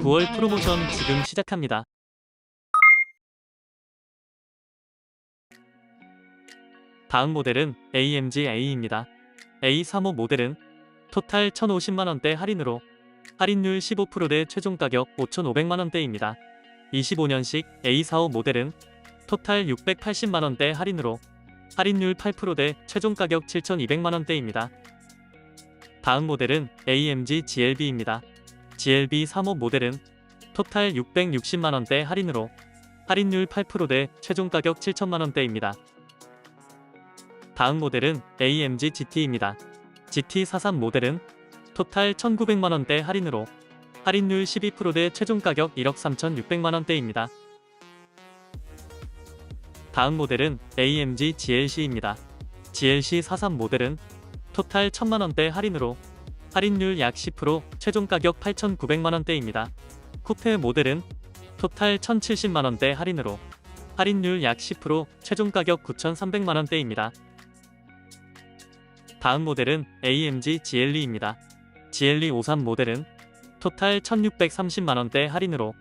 (9월) 프로모션 지금 시작합니다. 다음 모델은 AMG A입니다. A35 모델은 토탈 1,050만원대 할인으로 할인율 15%대 최종 가격 5,500만원대입니다. 25년식 A45 모델은 토탈 680만원대 할인으로 할인율 8%대 최종 가격 7,200만원대입니다. 다음 모델은 AMG GLB입니다. GLB 35 모델은 토탈 660만원대 할인으로 할인율 8%대 최종 가격 7천만원대입니다. 다음 모델은 AMG GT입니다. GT43 모델은 토탈 1,900만원대 할인으로 할인율 12%대 최종 가격 1억 3,600만원대입니다. 다음 모델은 AMG GLC입니다. GLC 43 모델은 토탈 1000만원대 할인으로 할인율 약 10% 최종 가격 8,900만원대입니다. 쿠페 모델은 토탈 1,070만원대 할인으로 할인율 약 10% 최종 가격 9,300만원대입니다. 다음 모델은 AMG GLE입니다. GLE 53 모델은 토탈 1630만원대 할인으로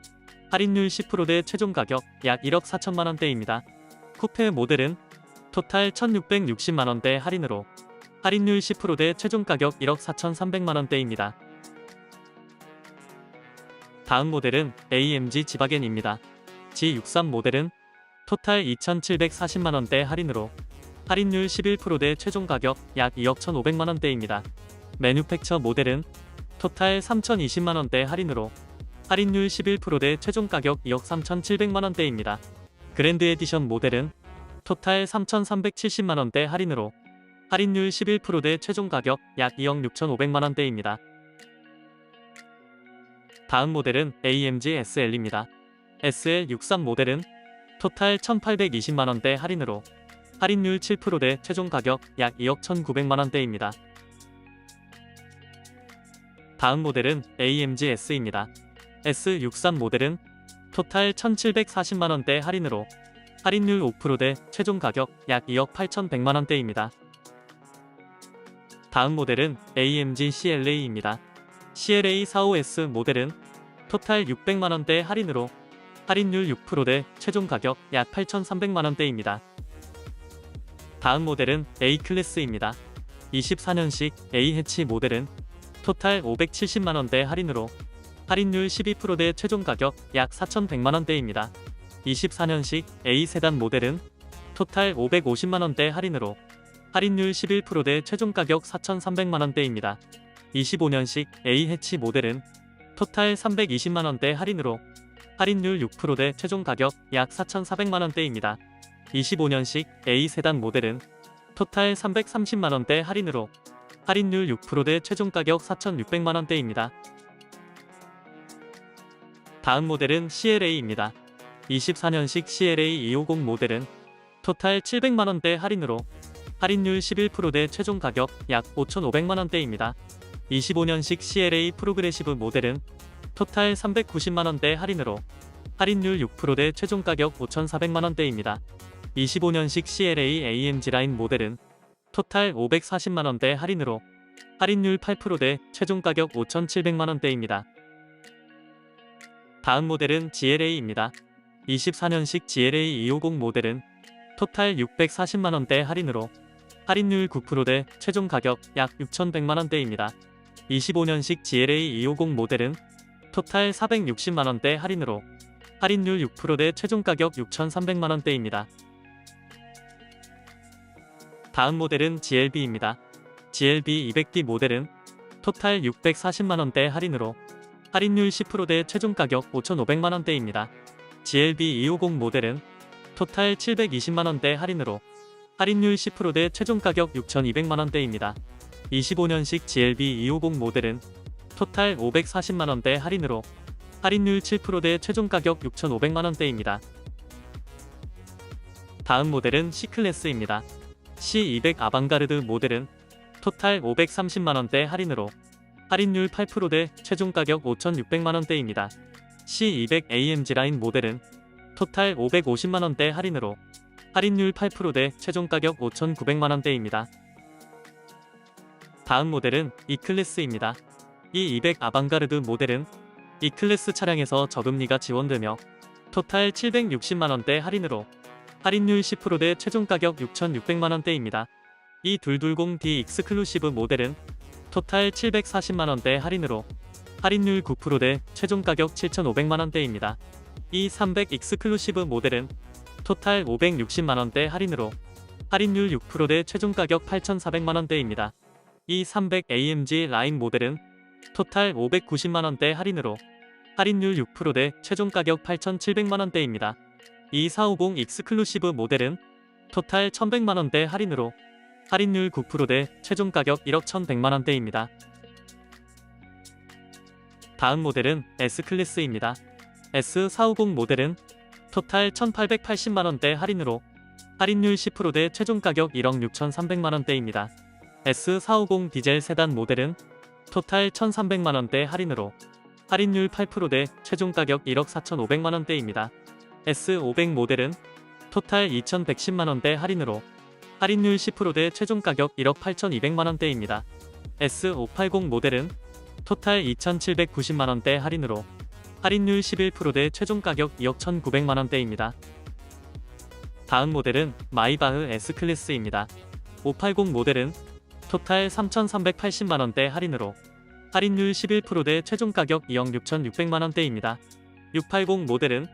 할인율 10%대 최종 가격 약 1억 4천만원대입니다. 쿠페 모델은 토탈 1660만원대 할인으로 할인율 10%대 최종 가격 1억 4,300만원대입니다. 다음 모델은 AMG 지바겐입니다. G63 모델은 토탈 2,740만원대 할인으로 할인율 11%대 최종 가격 약 2억 1,500만원대입니다. 매뉴팩처 모델은 토탈 3,020만원대 할인으로 할인율 11%대 최종 가격 2억 3,700만원대입니다. 그랜드 에디션 모델은 토탈 3,370만원대 할인으로 할인율 11%대 최종 가격 약 2억 6,500만원대입니다. 다음 모델은 AMG SL입니다. SL63 모델은 토탈 1,820만원대 할인으로 할인율 7%대 최종 가격 약 2억 1,900만원대입니다. 다음 모델은 AMG S입니다. S63 모델은 토탈 1,740만원대 할인으로 할인율 5%대 최종 가격 약 2억 8,100만원대입니다. 다음 모델은 AMG CLA입니다. CLA 45S 모델은 토탈 600만원대 할인으로 할인율 6%대 최종 가격 약 8,300만원대입니다. 다음 모델은 A클래스입니다. 24년식 A 해치 모델은 토탈 570만원대 할인으로 할인율 12%대 최종 가격 약 4,100만원대입니다. 24년식 A 세단 모델은 토탈 550만원대 할인으로 할인율 11%대 최종 가격 4,300만원대입니다. 25년식 A 해치 모델은 토탈 320만원대 할인으로 할인율 6%대 최종 가격 약 4,400만원대입니다. 25년식 A 세단 모델은 토탈 330만원대 할인으로 할인율 6%대 최종 가격 4,600만원대입니다. 다음 모델은 CLA입니다. 24년식 CLA 250 모델은 토탈 700만원대 할인으로 할인율 11%대 최종 가격 약 5,500만원대입니다. 25년식 CLA 프로그레시브 모델은 토탈 390만원대 할인으로 할인율 6%대 최종 가격 5,400만원대입니다. 25년식 CLA AMG 라인 모델은 토탈 540만원대 할인으로 할인율 8%대 최종 가격 5,700만원대입니다. 다음 모델은 GLA입니다. 24년식 GLA 250 모델은 토탈 640만원대 할인으로 할인율 9%대 최종 가격 약 6,100만원대입니다. 25년식 GLA 250 모델은 토탈 460만원대 할인으로 할인율 6%대 최종 가격 6,300만원대입니다. 다음 모델은 GLB입니다. GLB 200D 모델은 토탈 640만원대 할인으로 할인율 10%대 최종 가격 5,500만원대입니다. GLB 250 모델은 토탈 720만원대 할인으로 할인율 10%대 최종 가격 6,200만원대입니다. 25년식 GLB 250 모델은 토탈 540만원대 할인으로 할인율 7%대 최종 가격 6,500만원대입니다. 다음 모델은 C클래스입니다. C200 아방가르드 모델은 토탈 530만원대 할인으로 할인율 8%대 최종 가격 5,600만원대입니다. C200 AMG 라인 모델은 토탈 550만원대 할인으로 할인율 8%대 최종 가격 5,900만원대입니다. 다음 모델은 E클래스입니다. E200 아방가르드 모델은 E클래스 차량에서 저금리가 지원되며 토탈 760만원대 할인으로 할인율 10%대 최종 가격 6,600만원대입니다. 이 220D 익스클루시브 모델은 토탈 740만원대 할인으로 할인율 9%대 최종 가격 7,500만원대입니다. 이300 익스클루시브 모델은 토탈 560만원대 할인으로 할인율 6%대 최종 가격 8,400만원대입니다. 이 300 AMG 라인 모델은 토탈 590만원대 할인으로 할인율 6%대 최종 가격 8,700만원대입니다. 이 450 익스클루시브 모델은 토탈 1,100만원대 할인으로 할인율 9%대 최종 가격 1억 1,100만원대입니다. 다음 모델은 S클래스입니다. S450 모델은 토탈 1,880만원대 할인으로 할인율 10%대 최종 가격 1억 6,300만원대입니다. S450 디젤 세단 모델은 토탈 1,300만원대 할인으로 할인율 8%대 최종 가격 1억 4,500만원대입니다. S500 모델은 토탈 2,110만원대 할인으로 할인율 10%대 최종 가격 1억 8,200만원대입니다. S580 모델은 토탈 2,790만원대 할인으로 할인율 11%대 최종 가격 2억 1,900만원대입니다. 다음 모델은 마이바흐 S클래스입니다. 580 모델은 토탈 3,380만원대 할인으로 할인율 11%대 최종 가격 2억 6,600만원대입니다. 680 모델은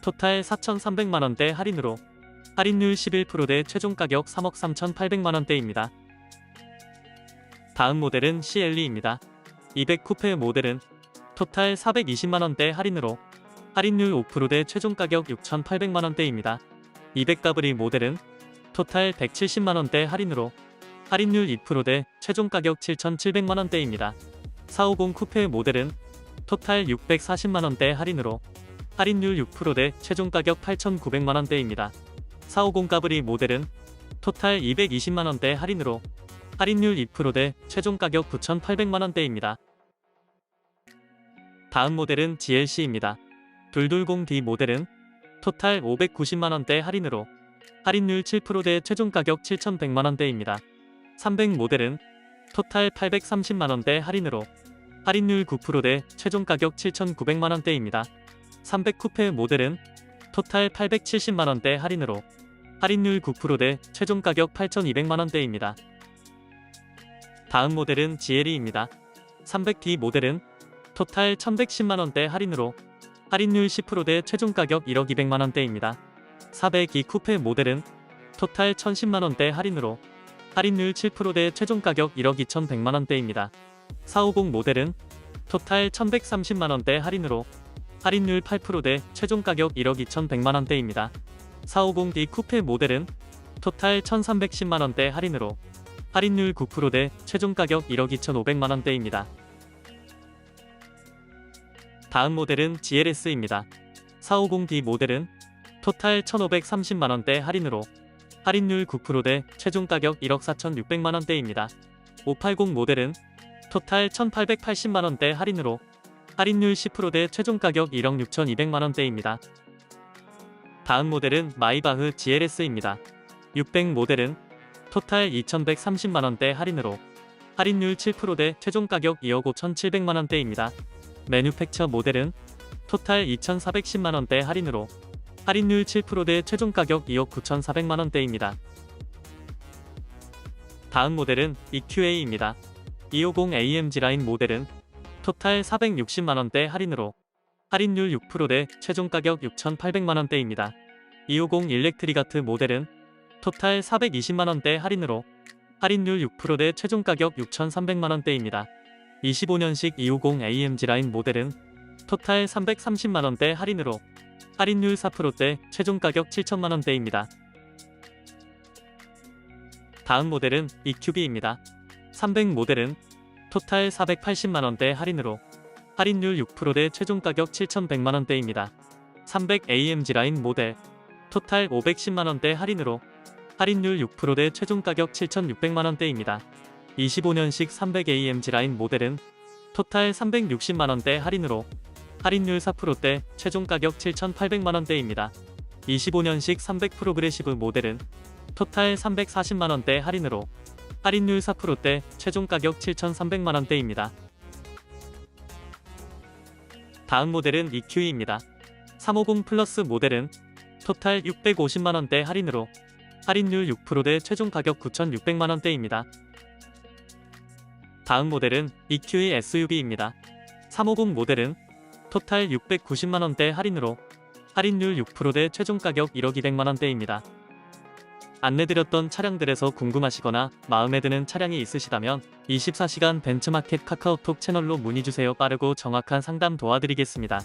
토탈 4,300만원대 할인으로 할인율 11%대 최종 가격 3억 3,800만원대입니다. 다음 모델은 CLE입니다. 200 쿠페 모델은 토탈 420만원대 할인으로 할인율 5%대 최종 가격 6,800만원대입니다. 200 가브리 모델은 토탈 170만원대 할인으로 할인율 2%대 최종 가격 7,700만원대입니다. 450 쿠페 모델은 토탈 640만원대 할인으로 할인율 6%대 최종 가격 8,900만원대입니다. 450 가브리 모델은 토탈 220만원대 할인으로 할인율 2%대 최종 가격 9,800만원대입니다. 다음 모델은 GLC입니다. 220D 모델은 토탈 590만원대 할인으로 할인율 7%대 최종 가격 7,100만원대입니다. 300 모델은 토탈 830만원대 할인으로 할인율 9%대 최종 가격 7,900만원대입니다. 300 쿠페 모델은 토탈 870만원대 할인으로 할인율 9%대 최종 가격 8,200만원대입니다. 다음 모델은 GLE입니다. 300D 모델은 토탈 1110만원대 할인으로 할인율 10%대 최종 가격 1억 200만원대입니다. 402 쿠페 모델은 토탈 1010만원대 할인으로 할인율 7%대 최종 가격 1억 2100만원대입니다. 450 모델은 토탈 1130만원대 할인으로 할인율 8%대 최종 가격 1억 2100만원대입니다. 450D 쿠페 모델은 토탈 1310만원대 할인으로 할인율 9%대 최종 가격 1억 2500만원대입니다. 다음 모델은 GLS입니다. 450D 모델은 토탈 1530만원대 할인으로 할인율 9%대 최종 가격 1억 4600만원대입니다. 580 모델은 토탈 1880만원대 할인으로 할인율 10%대 최종 가격 1억 6200만원대입니다. 다음 모델은 마이바흐 GLS입니다. 600 모델은 토탈 2130만원대 할인으로 할인율 7%대 최종 가격 2억 5700만원대입니다. 매뉴팩처 모델은 토탈 2410만원대 할인으로 할인율 7%대 최종 가격 2억 9400만원대입니다. 다음 모델은 EQA입니다. 250 AMG 라인 모델은 토탈 460만원대 할인으로 할인율 6%대 최종 가격 6,800만원대입니다. 250 일렉트리가트 모델은 토탈 420만원대 할인으로 할인율 6%대 최종 가격 6,300만원대입니다. 25년식 250 AMG 라인 모델은 토탈 330만원대 할인으로 할인율 4%대 최종 가격 7천만원대입니다. 다음 모델은 EQB입니다. 300 모델은 토탈 480만원대 할인으로 할인율 6%대 최종 가격 7,100만원대입니다. 300 AMG 라인 모델 토탈 510만원대 할인으로 할인율 6%대 최종 가격 7,600만원대입니다. 25년식 300 AMG 라인 모델은 토탈 360만원대 할인으로 할인율 4%대 최종 가격 7,800만원대입니다. 25년식 300 프로그레시브 모델은 토탈 340만원대 할인으로 할인율 4%대 최종 가격 7,300만원대입니다. 다음 모델은 EQE입니다. 350 플러스 모델은 토탈 650만원대 할인으로 할인율 6%대 최종 가격 9,600만원대입니다. 다음 모델은 EQE SUV입니다. 350 모델은 토탈 690만원대 할인으로 할인율 6%대 최종 가격 1억 200만원대입니다. 안내드렸던 차량들에서 궁금하시거나 마음에 드는 차량이 있으시다면 24시간 벤츠마켓 카카오톡 채널로 문의주세요. 빠르고 정확한 상담 도와드리겠습니다.